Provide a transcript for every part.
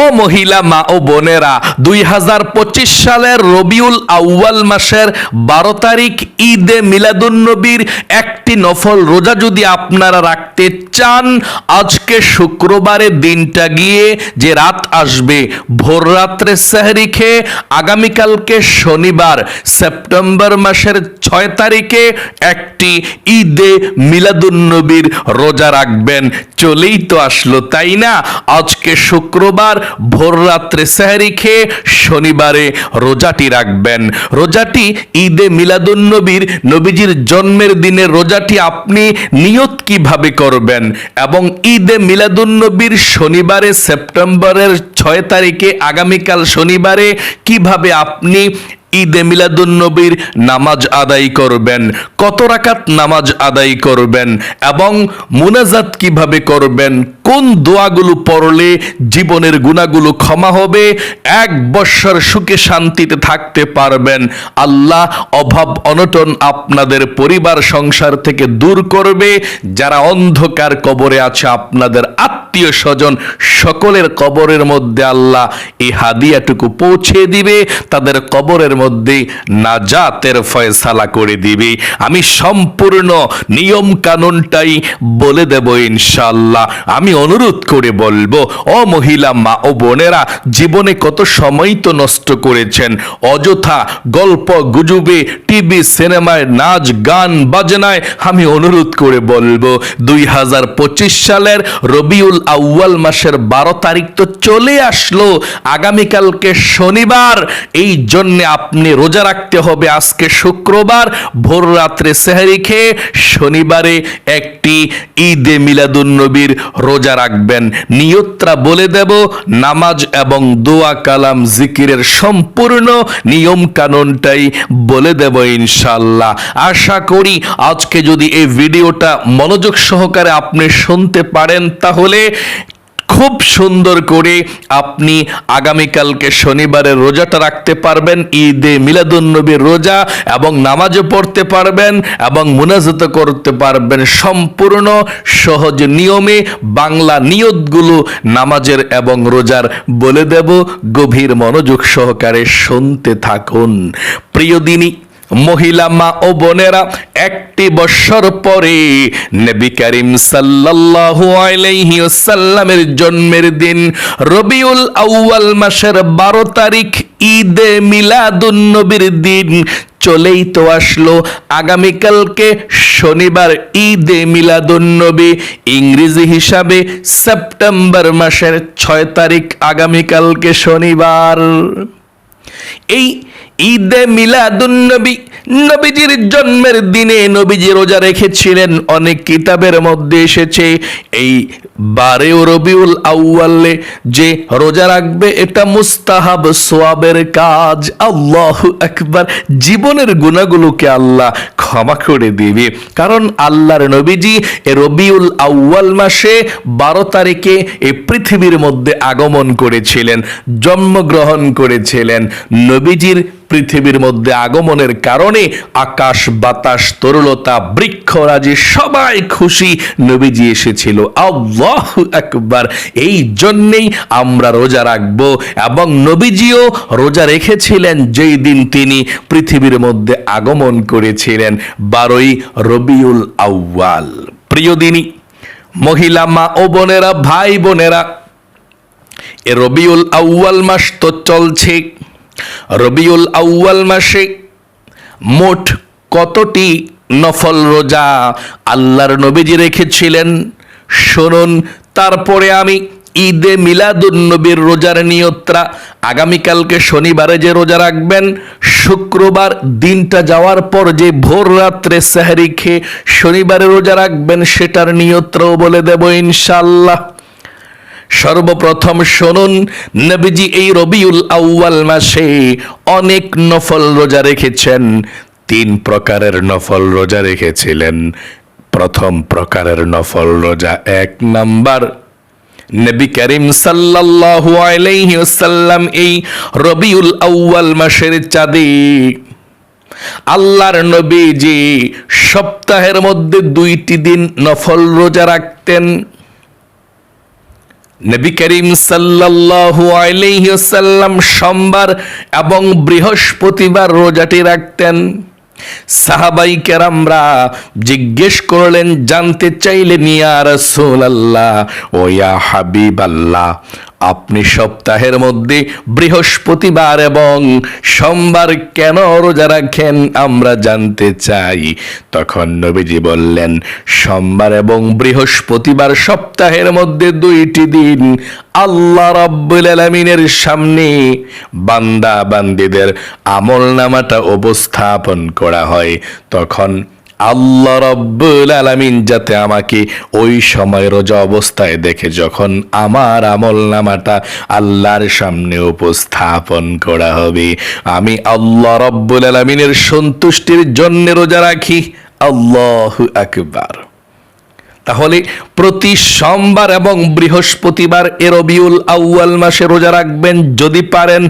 ও মহিলা মা ও বোনেরা, দুই হাজার পঁচিশ সালের রবিউল আউয়াল মাসের বারো তারিখ ঈদে মিলাদুন্নবীর একটি নফল রোজা যদি আপনারা রাখতে চান, আজকে শুক্রবারে দিনটা গিয়ে যে রাত আসবে, ভোর রাত্রে সেহরি খেয়ে আগামীকালকে শনিবার, সেপ্টেম্বর মাসের ছয় তারিখে একটি ঈদে মিলাদুন্নবীর রোজা রাখবেন। চলেই তো আসলো, তাই না? আজকে শুক্রবার ভোর রাত্রে সেহরি খেয়ে শনিবারে রোজাটি রাখবেন। রোজাটি ঈদে মিলাদুন্নবীর নবীজির জন্মের দিনে রোজাটি আপনি নিয়ত কীভাবে করবেন? এবং ঈদে মিলাদুন্নবীর শনিবারে সেপ্টেম্বরের ছয় তারিখে আগামীকাল শনিবারে কীভাবে আপনি ঈদে মিলাদুন্নবীর নামাজ আদায় করবেন। কত রাকাত নামাজ আদায় করবেন এবং মুনাজাত কীভাবে করবেন? কোন দোয়াগুলো পড়লে জীবনের গুণাগুলো ক্ষমা হবে? এক বৎসর সুখে শান্তিতে থাকতে পারবেন। আল্লাহ অভাব অনটন আপনাদের পরিবার সংসার থেকে দূর করবে। যারা অন্ধকার কবরে আছে, আপনাদের আত্মীয় স্বজন সকলের কবরের মধ্যে আল্লাহ এই হাদিয়াটুকু পৌঁছে দিবে, তাদের কবরের মধ্যে নাজাতের ফয়সালা করে দিবে। আমি সম্পূর্ণ নিয়ম কানুনটাই বলে দেব ইনশাল্লাহ আমি অনুরোধ করে বলব, ও মহিলা, মা ও বোনেরা, জীবনে কত সময় তো নষ্ট করেছেন? অযথা গল্প, গুজবে, টিভি, সিনেমায়, নাচ, গান, বাজনায় আমি অনুরোধ করে বলব, দুই হাজার পঁচিশ সালের রবিউল আউয়াল মাসের বারো তারিখ তো চলে আসলো। আগামীকালকে শনিবার, এই জন্যে আপনি রোজা রাখতে হবে আজকে শুক্রবার। ভোর রাত্রে সেহারি খেয়ে শনিবারে একটি ঈদে মিলাদুন্নবীর রোজা রাখবেন। নিয়ত্রা বলে দেব, নামাজ এবং দোয়া কালাম জিকিরের সম্পূর্ণ নিয়ম কানুনটাই বলে দেব ইনশাল্লাহ আশা করি আজকে যদি এই ভিডিওটা মনোযোগ সহকারে আপনি শুনতে পারেন, তাহলে খুব সুন্দর করে আপনি আগামীকালকে শনিবারে রোজাটা রাখতে পারবেন, ঈদে মিলাদুন্নবীর রোজা এবং নামাজও পড়তে পারবেন এবং মুনাজাত করতে পারবেন সম্পূর্ণ সহজ নিয়মে বাংলা নিয়তগুলো নামাজের এবং রোজার বলে দেব। গভীর মনোযোগ সহকারে শুনতে থাকুন। প্রিয় দিনী মহিলা মা ও বোনেরা, একটি বৎসর পরে নবী করিম সাল্লাল্লাহু আলাইহি ওয়াসাল্লামের জন্মের দিন রবিউল আউয়াল মাসের বারো তারিখ ঈদে মিলাদুন নবীর দিন চলেই তো আসলো। আগামীকালকে শনিবার ঈদে মিলাদুন্নবী ইংরেজি হিসাবে সেপ্টেম্বর মাসের ছয় তারিখ আগামীকালকে শনিবার। এই ঈদে মিলাদুন্নবী নবীজির জন্মের দিনে নবীজি রোজা রেখেছিলেন। অনেক কিতাবের মধ্যে এসেছে এই বারেও রবিউল আউয়ালে যে রোজা রাখবে, এটা মুস্তাহাব সোয়াবের কাজ। আল্লাহ একবার জীবনের গুণাগুলোকে আল্লাহ ক্ষমা করে দিবে। কারণ আল্লাহর নবীজি এ রবিউল আউয়াল মাসে বারো তারিখে এই পৃথিবীর মধ্যে আগমন করেছিলেন, জন্মগ্রহণ করেছিলেন। নবীজির পৃথিবীর মধ্যে আগমনের কারণে আকাশ, বাতাস, তরুলতা বৃক্ষরাজি সবাই খুশি। নবীজি এসেছিল, আল্লাহ একবার এই জন্যেই আমরা রোজা রাখব এবং নবীজিও রোজা রেখেছিলেন যেই দিন তিনি পৃথিবীর মধ্যে আগমন করেছিলেন, বারোই রবিউল আউয়াল। প্রিয় দিনী, মহিলা মা ও বোনেরা, ভাই বোনেরা, এ রবিউল আউয়াল মাস তো চলছে। রবিউল আউয়াল মাসে মোট কতটি নফল রোজা আল্লাহর নবীজি রেখেছিলেন? শুনুন, তারপরে আমি ঈদে মিলাদুন্নবীর রোজার নিয়ত্রা আগামীকালকে শনিবারে যে রোজা রাখবেন, শুক্রবার দিনটা যাওয়ার পর যে ভোর রাত্রে সেহারি খেয়ে শনিবারে রোজা রাখবেন, সেটার নিয়ত্রাও বলে দেব ইনশাল্লাহ সর্বপ্রথম শুনুন, নবীজি এই রবিউল আউয়াল মাসে অনেক নফল রোজা রেখেছেন, তিন প্রকারের নফল রোজা রেখেছিলেন। প্রথম প্রকারের নফল রোজা এক নাম্বার, নবী করিম সাল্লাল্লাহু আলাইহি ওয়াসাল্লাম এই রবিউল আউয়াল মাসের চাঁদে আল্লাহর নবীজি সপ্তাহের মধ্যে দুইটি দিন নফল রোজা রাখতেন। নবী করিম সাল্লাল্লাহু আলাইহি ওয়াসাল্লাম সোমবার এবং বৃহস্পতিবার রোজাটি রাখতেন। সাহাবাই কেরামরা জিজ্ঞেস করলেন, জানতে চাইলেন ইয়া রাসূলুল্লাহ ও ইয়া হাবিবাল্লাহ আপনি সপ্তাহের মধ্যে বৃহস্পতিবার এবং সোমবার কেন রোজা রাখেন আমরা জানতে চাই। তখন নবীজি বললেন, সোমবার এবং বৃহস্পতিবার সপ্তাহের মধ্যে দুইটি দিন আল্লাহ রাব্বুল আলামিনের সামনে বান্দা বান্দিদের আমল নামাটা উপস্থাপন করা হয়। তখন আল্লাহ রব্বুল আলামিন যাতে আমাকে ওই সময় রোজা অবস্থায় দেখে যখন আমার আমল নামাটা আল্লাহর সামনে উপস্থাপন করা হবে। আমি আল্লাহ রব্বুল আলামিনের সন্তুষ্টির জন্য রোজা রাখি। আল্লাহু আকবার। তাহলে প্রতি সোমবার এবং বৃহস্পতিবার এ রবিউল আউয়াল মাসে রোজা রাখবেন যদি পারেন।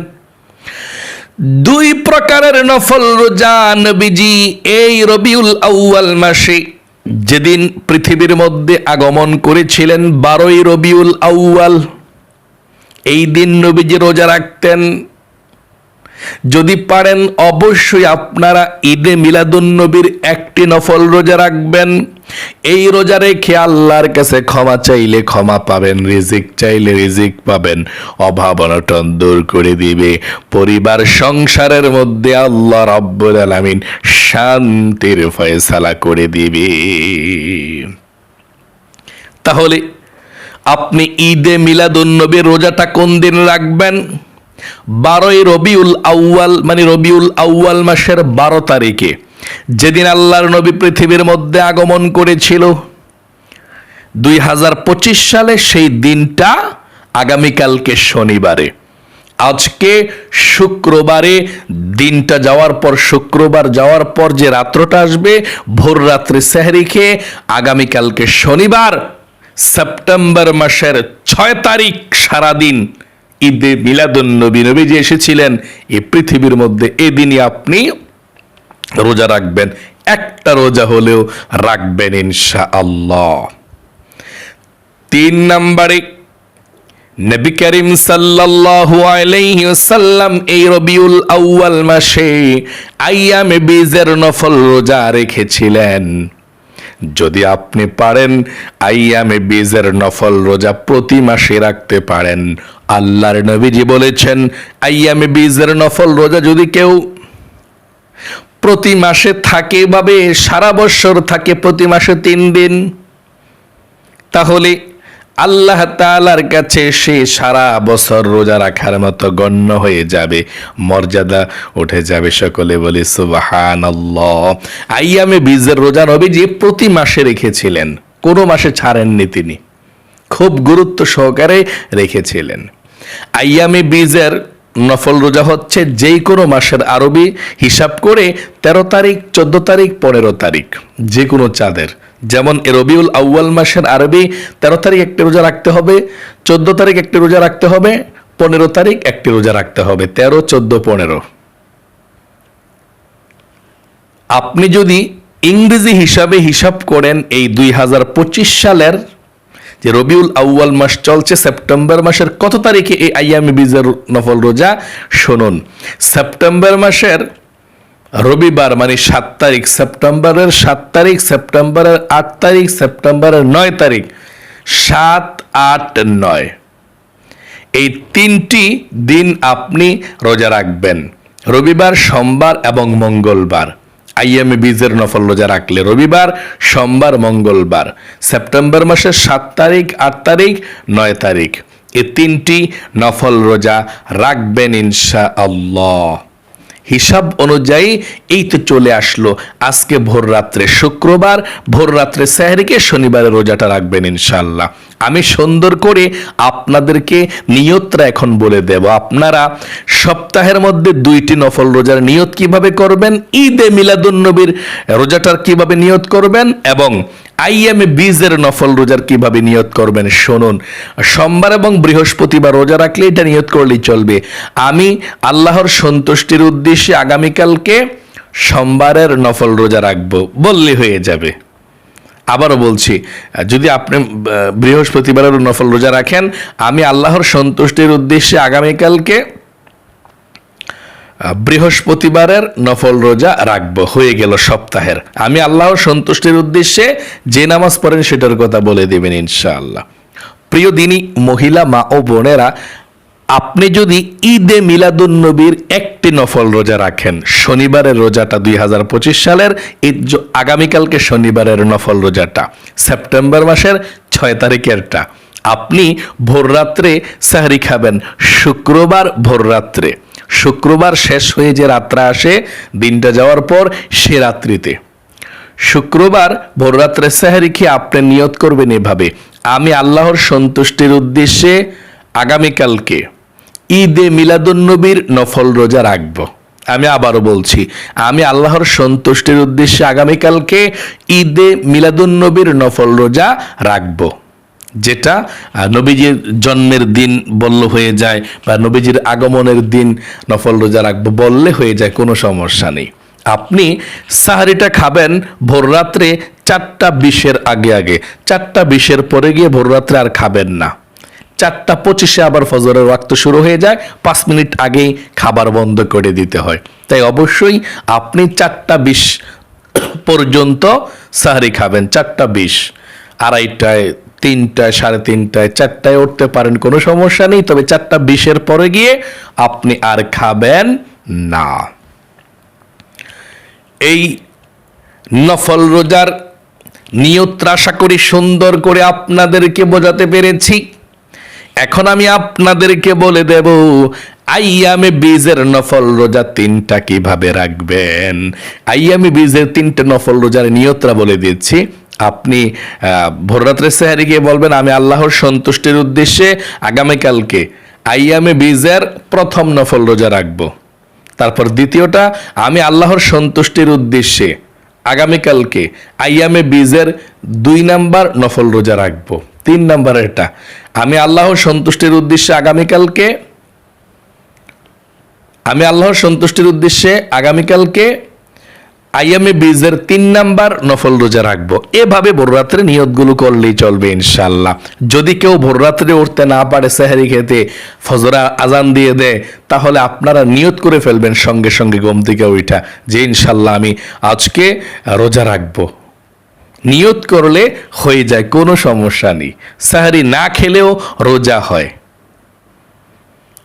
দুই প্রকারের নফল রোজা নবীজি এই রবিউল আউয়াল মাসে যেদিন পৃথিবীর মধ্যে আগমন করেছিলেন বারোই রবিউল আউয়াল, এই দিন নবীজি রোজা রাখতেন। যদি পারেন, অবশ্যই আপনারা ঈদে মিলাদুন নবীর একটি নফল রোজা রাখবেন। এই রোজা রেখে আল্লাহর কাছে ক্ষমা চাইলে ক্ষমা পাবেন, রিজিক চাইলে রিজিক পাবেন, অভাব অনটন দূর করে দিবে। পরিবার, সংসারের মধ্যে আল্লাহ রাব্বুল আলামিন শান্তির ফয়সালা করে দিবে। তাহলে আপনি ঈদে মিলাদুন নবীর রোজাটা কোন দিন রাখবেন? বারোই রবিউল আউয়াল মানে রবিউল আউয়াল মাসের বারো তারিখে, যেদিন আল্লাহর নবী পৃথিবীর মধ্যে আগমন করেছিল, দুই হাজার পঁচিশ সালে সেই দিনটা আগামীকালকে শনিবারে। আজকে শুক্রবারে দিনটা যাওয়ার পর, শুক্রবার যাওয়ার পর যে রাত্রটা আসবে, ভোর রাত্রে সেহরি খেয়ে আগামীকালকে শনিবার, সেপ্টেম্বর মাসের ছয় তারিখ সারাদিন ঈদে মিলাদুন নবী নবী যে এসেছিলেন। এই পৃথিবীর মধ্যে এদিনই আপনি রোজা রাখবেন। একটা রোজা হলেও রাখবেন ইনশা আল্লাহ তিন নম্বরে, নবী করিম সাল্লাল্লাহু আলাইহি ওয়াসাল্লাম এই রবিউল আউয়াল মাসে আইয়ামে বীজের নফল রোজা রেখেছিলেন। যদি আপনি পারেন, আইয়ামে বীজের নফল রোজা প্রতি মাসে রাখতে পারেন। আল্লাহর নবীজি বলেছেন, আইয়ামে বীজের নফল রোজা যদি কেউ প্রতি মাসে থাকে ভাবে, সারা বছর থাকে, প্রতি মাসে তিন দিন, তাহলে আল্লাহ তালার কাছে সে সারা বছর রোজা রাখার মতো গণ্য হয়ে যাবে, মর্যাদা উঠে যাবে। সকলে বলি সুবাহান আইয়ামে বীজের রোজা যে প্রতি মাসে রেখেছিলেন, কোনো মাসে ছাড়েননি তিনি। খুব গুরুত্ব সহকারে রেখেছিলেন। আইয়ামে বীজের নফল রোজা হচ্ছে যেই কোনো মাসের আরবি হিসাব করে ১৩ তারিখ, চোদ্দ তারিখ, পনেরো তারিখ যে কোনো চাঁদের। যেমন রবিউল আউয়াল মাসের আরবি তেরো তারিখ একটি রোজা রাখতে হবে, চোদ্দ তারিখ একটি রোজা রাখতে হবে, পনেরো তারিখ একটি রোজা রাখতে হবে, তেরো, চোদ্দ, পনেরো। আপনি যদি ইংরেজি হিসাবে হিসাব করেন এই দুই হাজার পঁচিশ সালের যে রবিউল আউয়াল মাস চলছে সেপ্টেম্বর মাসের কত তারিখে এই আইয়ামি বীজের নফল রোজা? শুনুন, সেপ্টেম্বর মাসের রবিবার মানে সাত তারিখ সেপ্টেম্বরের সাত তারিখ, সেপ্টেম্বরের আট তারিখ, সেপ্টেম্বরের নয় তারিখ, সাত, আট, নয়। এই তিনটি দিন আপনি রোজা রাখবেন। রবিবার, সোমবার এবং মঙ্গলবার। আইএমএ বীজের নফল রোজা রাখলে রবিবার, সোমবার, মঙ্গলবার। সেপ্টেম্বর মাসের সাত তারিখ, আট তারিখ, নয় তারিখ। এ তিনটি নফল রোজা রাখবেন ইনশা আল্লাহ হিসাব অনুযায়ী এই তো চলে আসলো। আজকে ভোর রাত্রে শুক্রবার, ভোর রাত্রে স্যাহরিকে শনিবারে রোজাটা রাখবেন ইনশাল্লাহ আমি সুন্দর করে আপনাদেরকে নিয়তটা এখন বলে দেব। আপনারা সপ্তাহের মধ্যে দুইটি নফল রোজার নিয়ত কীভাবে করবেন? ঈদে মিলাদুন নবীর রোজাটার কীভাবে নিয়ত করবেন? এবং আইএমএ বীজের নফল রোজার কীভাবে নিয়ত করবেন শুনুন। সোমবার এবং বৃহস্পতিবার রোজা রাখলে এটা নিয়ত করলেই চলবে। আমি আল্লাহর সন্তুষ্টির উদ্দেশ্যে আগামীকালকে সোমবারের নফল রোজা রাখব, বললে হয়ে যাবে। আবারও বলছি, যদি আপনি বৃহস্পতিবারের নফল রোজা রাখেন, আমি আল্লাহর সন্তুষ্টির উদ্দেশ্যে আগামীকালকে বৃহস্পতিবারের নফল রোজা রাখব, হয়ে গেল সপ্তাহের। আমি আল্লাহ সন্তুষ্টির উদ্দেশ্যে যে নামাজ পড়েন সেটার কথা বলে দেবেন ইনশাআল্লাহ। প্রিয় দিনী, মহিলা, মা ও বোনেরা, আপনি যদি ঈদে মিলাদুন্নবীর একটি নফল রোজা রাখেন, শনিবারের রোজাটা দুই হাজার পঁচিশ সালের, ঈদ আগামীকালকে শনিবারের নফল রোজাটা, সেপ্টেম্বর মাসের ছয় তারিখেরটা। আপনি ভোররাত্রে সাহরি খাবেন, শুক্রবার ভোররাত্রে। শুক্রবার শেষ হয়ে যে রাত্রা আসে, দিনটা যাওয়ার পর সে রাত্রিতে। শুক্রবার ভোররাত্রে সাহারি খেয়ে আপনি নিয়ত করবেন এভাবে? আমি আল্লাহর সন্তুষ্টির উদ্দেশ্যে আগামীকালকে ঈদে মিলাদুন্নবীর নফল রোজা রাখব। আমি আবারও বলছি, আমি আল্লাহর সন্তুষ্টির উদ্দেশ্যে আগামীকালকে ঈদে মিলাদুন্নবীর নফল রোজা রাখব। যেটা নবীজির জন্মের দিন বলল হয়ে যায় বা নবীজির আগমনের দিন নফল রোজা রাখব বললে হয়ে যায়, কোনো সমস্যা নেই। আপনি সাহারিটা খাবেন ভোররাত্রে চারটা বিশের আগে আগে। চারটা বিশের পরে গিয়ে ভোররাত্রে আর খাবেন না। চারটা পঁচিশে আবার ফজরের ওয়াক্ত শুরু হয়ে যায়, পাঁচ মিনিট আগেই খাবার বন্ধ করে দিতে হয়। তাই অবশ্যই আপনি চারটা বিশ পর্যন্ত সাহারি খাবেন, চারটা বিশ। আড়াইটায় তিনটায়, সাড়ে তিনটায়, চারটায় উঠতে পারেন, কোনো সমস্যা নেই। তবে চারটা বিশের পরে গিয়ে আপনি আর খাবেন না। এই নফল রোজার নিয়ত্রা আশা করি সুন্দর করে আপনাদেরকে বোঝাতে পেরেছি। এখন আমি আপনাদেরকে বলে দেব, আইয়ামে বীজের নফল রোজা তিনটা কীভাবে রাখবেন? আইয়ামে বীজের তিনটে নফল রোজার নিয়ত্রা বলে দিচ্ছি আপনি আহ, ভোররাত্রে সেহারি গিয়ে বলবেন আমি আল্লাহর সন্তুষ্টির উদ্দেশ্যে আগামীকালকে আইয়ামে বীজের প্রথম নফল রোজা রাখব। তারপর দ্বিতীয়টা আমি আল্লাহর সন্তুষ্টির উদ্দেশ্যে আগামীকালকে আইয়ামে বীজের দুই নাম্বার নফল রোজা রাখব। তিন নাম্বার এটা আমি আল্লাহর সন্তুষ্টির উদ্দেশ্যে আগামীকালকে আমি আল্লাহর সন্তুষ্টির উদ্দেশ্যে আগামীকালকে আইয়ামে বীজের তিন নাম্বার নফল রোজা রাখব। এভাবে ভোররাত্রে নিয়তগুলো করলেই চলবে ইনশাল্লাহ যদি কেউ ভোররাত্রে উঠতে না পারে সেহারি খেতে, ফজরা আজান দিয়ে দেয়, তাহলে আপনারা নিয়ত করে ফেলবেন সঙ্গে সঙ্গে ঘুম থেকে ওইটা যে ইনশাল্লাহ আমি আজকে রোজা রাখব। নিয়ত করলে হয়ে যায়, কোনো সমস্যা নেই। সাহারি না খেলেও রোজা হয়।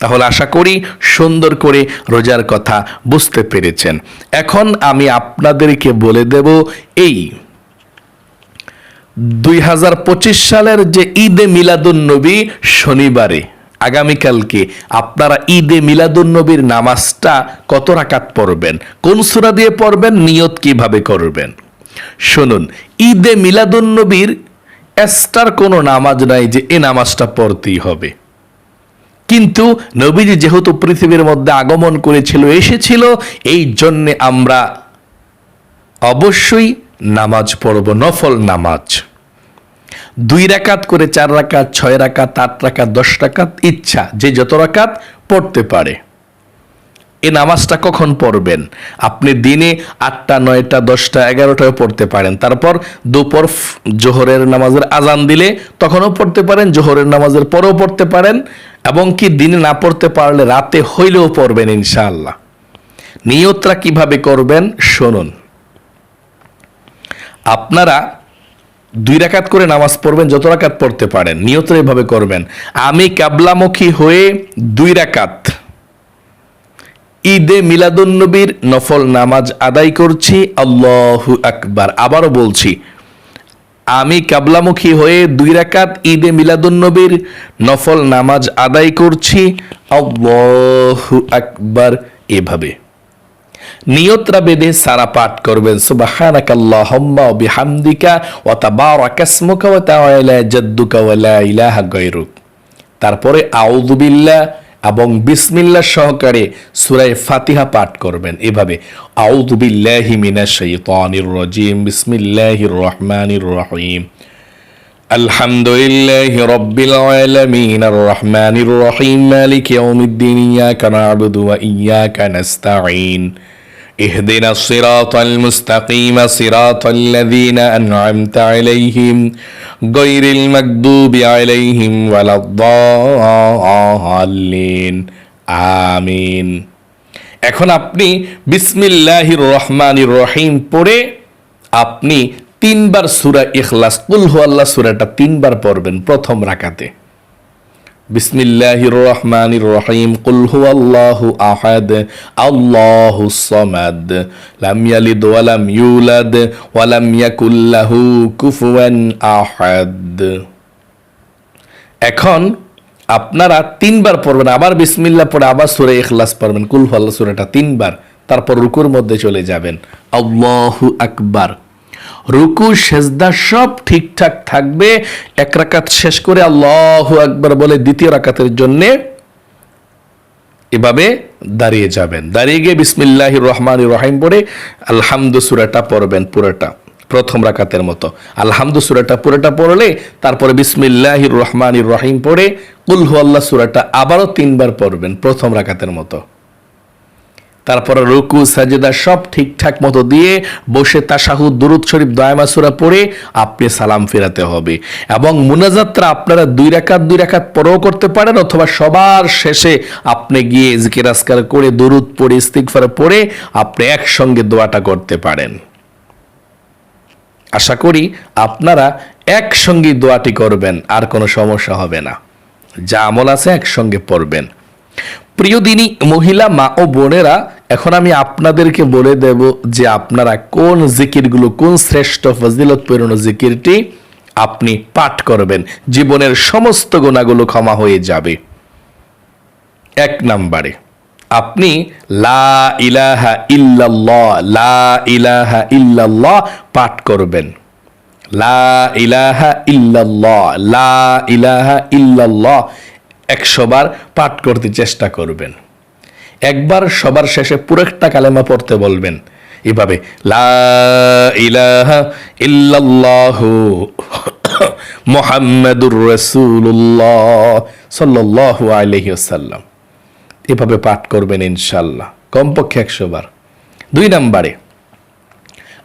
তাহলে আশা করি সুন্দর করে রোজার কথা বুঝতে পেরেছেন। এখন আমি আপনাদেরকে বলে দেব এই দুই হাজার পঁচিশ সালের যে ঈদে মিলাদুন্নবী শনিবারে, আগামীকালকে আপনারা ঈদে মিলাদুন্নবীর নামাজটা কত রাকাত পড়বেন? কোন সূরা দিয়ে পড়বেন? নিয়ত কীভাবে করবেন? শুনুন, ঈদে মিলাদুন্নবীর এস্টার কোনো নামাজ নাই যে এ নামাজটা পড়তেই হবে। কিন্তু নবীজি যেহেতু পৃথিবীর মধ্যে আগমন করেছিল, এসেছিল, এই জন্যে আমরা অবশ্যই নামাজ পড়ব, নফল নামাজ। দুই রাকাত করে চার রাকাত, ছয় রাকাত, আট রাকাত, দশ রাকাত, ইচ্ছা, যে যত রাকাত পড়তে পারে। এ নামাজটা কখন পড়বেন? আপনি দিনে আটটা, নয়টা, দশটা এগারোটায় পড়তে পারেন। তারপর দুপুর জোহরের নামাজের আজান দিলে তখনও পড়তে পারেন, জোহরের নামাজের পরেও পড়তে পারেন। এবং কি দিনে না পড়তে পারলে রাতে হইলেও পড়বেন ইনশাআল্লাহ। নিয়তরা কীভাবে করবেন, শুনুন। আপনারা দুই রাকাত করে নামাজ পড়বেন, যত রাকাত পড়তে পারেন নিয়তরা এভাবে করবেন। আমি কাবলামুখী হয়ে দুই রাকাত ঈদে মিলাদুন্নবীর নফল নামাজ আদায় করছি, আল্লাহু আকবার। আবারও বলছি আমি কাবলামুখী হয়ে দুই রাকাত ঈদে মিলাদুন্নবীর নফল নামাজ আদায় করছি। আল্লাহু আকবার এভাবে। নিয়তরা বেঁধে সারা পাঠ করবেন। সুবহানাকাল্লাহুম্মা ওয়া বিহামদিকা ওয়া তাবারাকা ইসমুকা ওয়া তাআলা জাদ্দুকা ওয়া লা ইলাহা গায়রুক। তারপরে আউযু বিল্লাহ এবং বিসমিল্লা সহকারে সুরায় ফাতিহা পাঠ করবেন। এভাবে আউদুবিল্লাহি মিনা শৈতানির বিসমিল্লাহির রহমানির রহিম। আলহামদুলিল্লাহি রব্বিল আলামিন, আর রহমানির রহিম, মালিক ইয়াউমিদ্দিন, ইয়াকা না'বুদু ওয়া ইয়াকা নাস্তাঈন। اهدنا الصراط المستقيم صراط الذين أنعمت عليهم غير المكذوب عليهم ولا الضالين আমিন এখন আপনি বিসমিল্লাহির রহমানির রহিম পড়ে আপনি তিনবার সূরা ইখলাস কুল আল্লাহ সূরাটা তিনবার পড়বেন প্রথম রাকাতে বিসমিল্লাহির রহমানির রহিম কুল হুয়াল্লাহু আহাদ। এখন আপনারা তিনবার পড়বেন, আবার বিসমিল্লাহ পড়ে আবার সূরা ইখলাস পড়বেন। কুল হুয়াল্লাহ সূরাটা তিনবার, তারপর রুকুর মধ্যে চলে যাবেন। আল্লাহু আকবার। রুকু, সেজদা সব ঠিকঠাক থাকবে। এক রাকাত শেষ করে আল্লাহ আকবার বলে দ্বিতীয় রাকাতের জন্যে এভাবে দাঁড়িয়ে যাবেন। দাঁড়িয়ে গিয়ে বিসমিল্লাহ রহমান রহিম পড়ে আলহামদু সুরাটা পড়বেন পুরোটা, প্রথম রাকাতের মতো। আলহামদু সুরাটা পুরোটা পড়লে তারপরে বিসমিল্লাহ রহমান রহিম পড়ে কুলহু আল্লাহ সুরাটা আবারও তিনবার পড়বেন প্রথম রাকাতের মতো। তারপরে রুকু, সাজেদা সব ঠিকঠাক মতো দিয়ে বসে তাশাহুদ দুরুদ শরীফ দয়ামাসুরা পড়ে আপনি সালাম ফেরাতে হবে। এবং মুনাজাতরা আপনারা দুই রাকাত দুই রাকাত পরেও করতে পারেন, অথবা সবার শেষে আপনি গিয়ে জিকির আসকার করে দুরুদ পড়ে, ইস্তিগফার পড়ে আপনি একসঙ্গে দোয়াটা করতে পারেন। আশা করি আপনারা একসঙ্গে দোয়াটি করবেন, আর কোনো সমস্যা হবে না। যা আমল আছে একসঙ্গে পড়বেন। প্রিয় দিনী মহিলা মা ও বোনেরা, এখন আমি আপনাদেরকে বলে দেব যে আপনারা কোন জিকিরগুলো, কোন শ্রেষ্ঠ ফজিলতপূর্ণ জিকিরটি আপনি পাঠ করবেন। জীবনের সমস্ত গুণাগুলো ক্ষমা হয়ে যাবে। এক নাম্বারে, আপনি লা ইলাহা ইল্লাল্লাহ, লা ইলাহা ইল্লাল্লাহ পাঠ করবেন। লা ইলাহা ইল্লাল্লাহ, লা ইলাহা ইল্লাল্লাহ একশো বার পাঠ করতে চেষ্টা করবেন। একবার সবার শেষে পুরোটা কালেমা পড়তে বলবেন। এভাবে মোহাম্মদুর রসুল্লাহ সাল্লাল্লাহু আলাইহি ওয়াসাল্লাম। এভাবে পাঠ করবেন ইনশাল্লাহ কমপক্ষে একশো বার। দুই নম্বরে,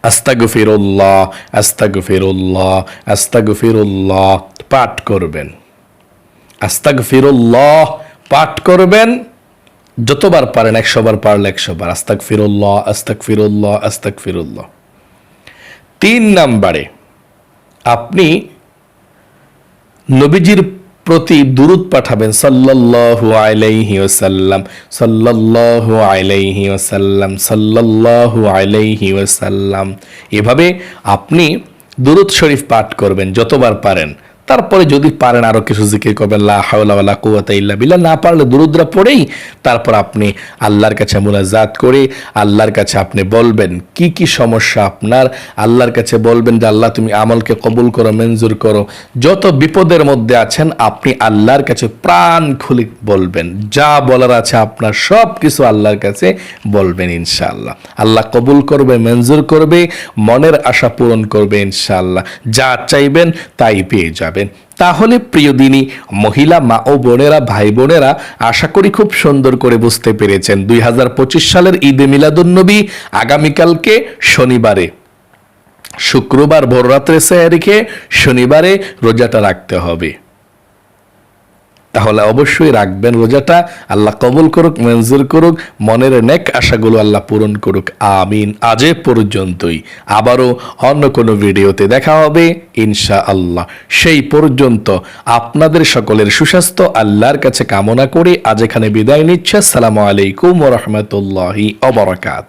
আস্তাগফিরুল্লাহ আস্তাগফিরুল্লাহ আস্তাগফিরুল্লাহ পাঠ করবেন। আস্তাক ফিরুল্লাহ পাঠ করবেন, যতবার পারেন একশো বার পারলে একশো বার আস্তাক ফিরুল্লাহ আস্তাক ফিরুল্লাহ আস্তাক ফিরুল্লাহ তিন নাম্বারে, আপনি নবীজির প্রতি দুরুদ পাঠাবেন, সাল্লাল্লাহু আলাইহি ওয়াসাল্লাম, সাল্লাল্লাহু আলাইহি ওয়াসাল্লাম, সাল্লাল্লাহু আলাইহি ওয়াসাল্লাম। এভাবে আপনি দুরুদ শরীফ পাঠ করবেন, যতবার পারেন। তারপরে যদি পারেন আরও কিছু জিকির করবেন, লা হাওলা ইল্লা না পারলে দুরুদ্রা পড়েই তারপর আপনি আল্লাহর কাছে মুনাজাত করে আল্লাহর কাছে আপনি বলবেন, কি কি সমস্যা আপনার? আল্লাহর কাছে বলবেন যে, আল্লাহ তুমি আমলকে কবুল করো, মঞ্জুর করো। যত বিপদের মধ্যে আছেন, আপনি আল্লাহর কাছে প্রাণ খুলে বলবেন। যা বলার আছে আপনার সব কিছু আল্লাহর কাছে বলবেন ইনশাআল্লাহ। আল্লাহ কবুল করবে, মঞ্জুর করবে, মনের আশা পূরণ করবে ইনশাআল্লাহ। যা চাইবেন তাই পেয়ে যাবেন তাহলে প্রিয় দিনী, মহিলা মা ও বোনেরা, ভাই বোনেরা, আশা করি খুব সুন্দর করে বুঝতে পেরেছেন দুই হাজার পঁচিশ সালের ঈদে মিলাদুন্নবী আগামীকালকে শনিবারে। শুক্রবার ভোররাত্রে রেখে শনিবারে রোজাটা রাখতে হবে। তাহলে অবশ্যই রাখবেন রোজাটা। আল্লাহ কবুল করুক, মঞ্জুর করুক, মনের নেক আশাগুলো আল্লাহ পূরণ করুক। আমিন। আজে পর্যন্তই। আবারও অন্য কোনো ভিডিওতে দেখা হবে ইনশা আল্লাহ সেই পর্যন্ত আপনাদের সকলের সুস্বাস্থ্য, আল্লাহর কাছে কামনা করে। আজ এখানে বিদায় নিচ্ছে। আসসালামু আলাইকুম রহমতুল্লাহি অবরাকাত